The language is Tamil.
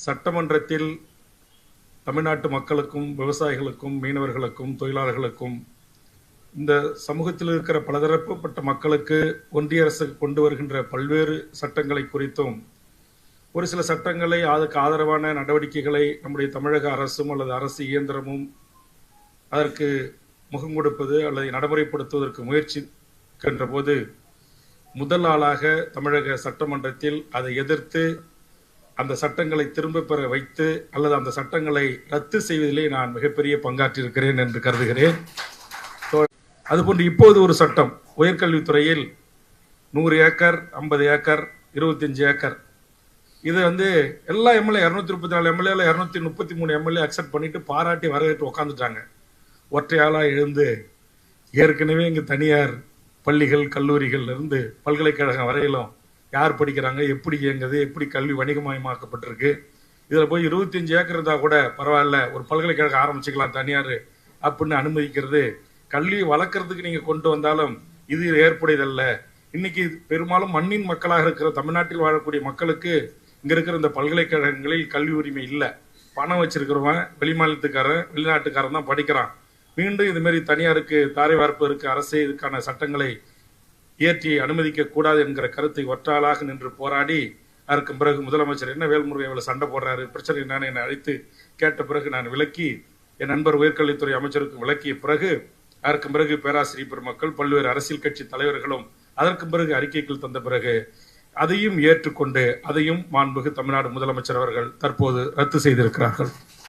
சட்டமன்றத்தில் தமிழ்நாட்டு மக்களுக்கும் விவசாயிகளுக்கும் மீனவர்களுக்கும் தொழிலாளர்களுக்கும் இந்த சமூகத்தில் இருக்கிற பலதரப்புப்பட்ட மக்களுக்கு ஒன்றிய அரசு கொண்டு வருகின்ற பல்வேறு சட்டங்களை குறித்தும் ஒரு சில சட்டங்களை அதுக்கு ஆதரவான நடவடிக்கைகளை நம்முடைய தமிழக அரசும் அல்லது அரசு இயந்திரமும் அதற்கு முகம் கொடுப்பது அல்லது நடைமுறைப்படுத்துவதற்கு முயற்சிக்கின்ற போது முதல் ஆளாக தமிழக சட்டமன்றத்தில் அதை எதிர்த்து அந்த சட்டங்களை திரும்ப பெற வைத்து அல்லது அந்த சட்டங்களை ரத்து செய்வதிலே நான் மிகப்பெரிய பங்காற்றியிருக்கிறேன் என்று கருதுகிறேன். அதுபோன்று இப்போது ஒரு சட்டம் உயர்கல்வித்துறையில் நூறு ஏக்கர் ஐம்பது ஏக்கர் இருபத்தஞ்சு ஏக்கர். இது வந்து எல்லா எம்எல்ஏ இரநூத்தி முப்பத்தி நாலு எம்எல்ஏல இரநூத்தி முப்பத்தி மூணு எம்எல்ஏ அக்செப்ட் பண்ணிட்டு பாராட்டி வரவேற்று உக்காந்துட்டாங்க. ஒற்றையாளா எழுந்து ஏற்கனவே இங்கு தனியார் பள்ளிகள் கல்லூரிகள் இருந்து பல்கலைக்கழகம் வரையிலும் யார் படிக்கிறாங்க எப்படி இயங்குது எப்படி கல்வி வணிகமயமாக்கப்பட்டிருக்கு. இதில் போய் இருபத்தஞ்சு ஏக்கர் இருந்தால் கூட பரவாயில்ல ஒரு பல்கலைக்கழகம் ஆரம்பிச்சுக்கலாம் தனியார் அப்படின்னு அனுமதிக்கிறது. கல்வி வளர்க்குறதுக்கு நீங்கள் கொண்டு வந்தாலும் இது ஏற்புடையதல்ல. இன்னைக்கு பெரும்பாலும் மண்ணின் மக்களாக இருக்கிற தமிழ்நாட்டில் வாழக்கூடிய மக்களுக்கு இங்கே இருக்கிற இந்த பல்கலைக்கழகங்களில் கல்வி உரிமை இல்லை. பணம் வச்சிருக்கிறவன் வெளிமாநிலத்துக்காரன் வெளிநாட்டுக்காரன் தான் படிக்கிறான். மீண்டும் இதுமாரி தனியாருக்கு தாரை வார்ப்பதற்கு அரசே இதுக்கான சட்டங்களை இயற்றியை அனுமதிக்க கூடாது என்கிற கருத்தை ஒற்றாளாக நின்று போராடி அதற்கு பிறகு முதலமைச்சர் என்ன வேல்முருகன் இவ்வளவு சண்டை போடுறாரு பிரச்சனை என்னன்னு என்னை அழைத்து கேட்ட பிறகு நான் விளக்கி என் நண்பர் உயர்கல்வித்துறை அமைச்சருக்கு விளக்கிய பிறகு அதற்கு பிறகு பேராசிரியர் பெருமக்கள் பல்வேறு அரசியல் கட்சி தலைவர்களும் அதற்கு பிறகு அறிக்கைகள் தந்த பிறகு அதையும் ஏற்றுக்கொண்டு அதையும் மாண்புகு தமிழ்நாடு முதலமைச்சர் அவர்கள் தற்போது ரத்து செய்திருக்கிறார்கள்.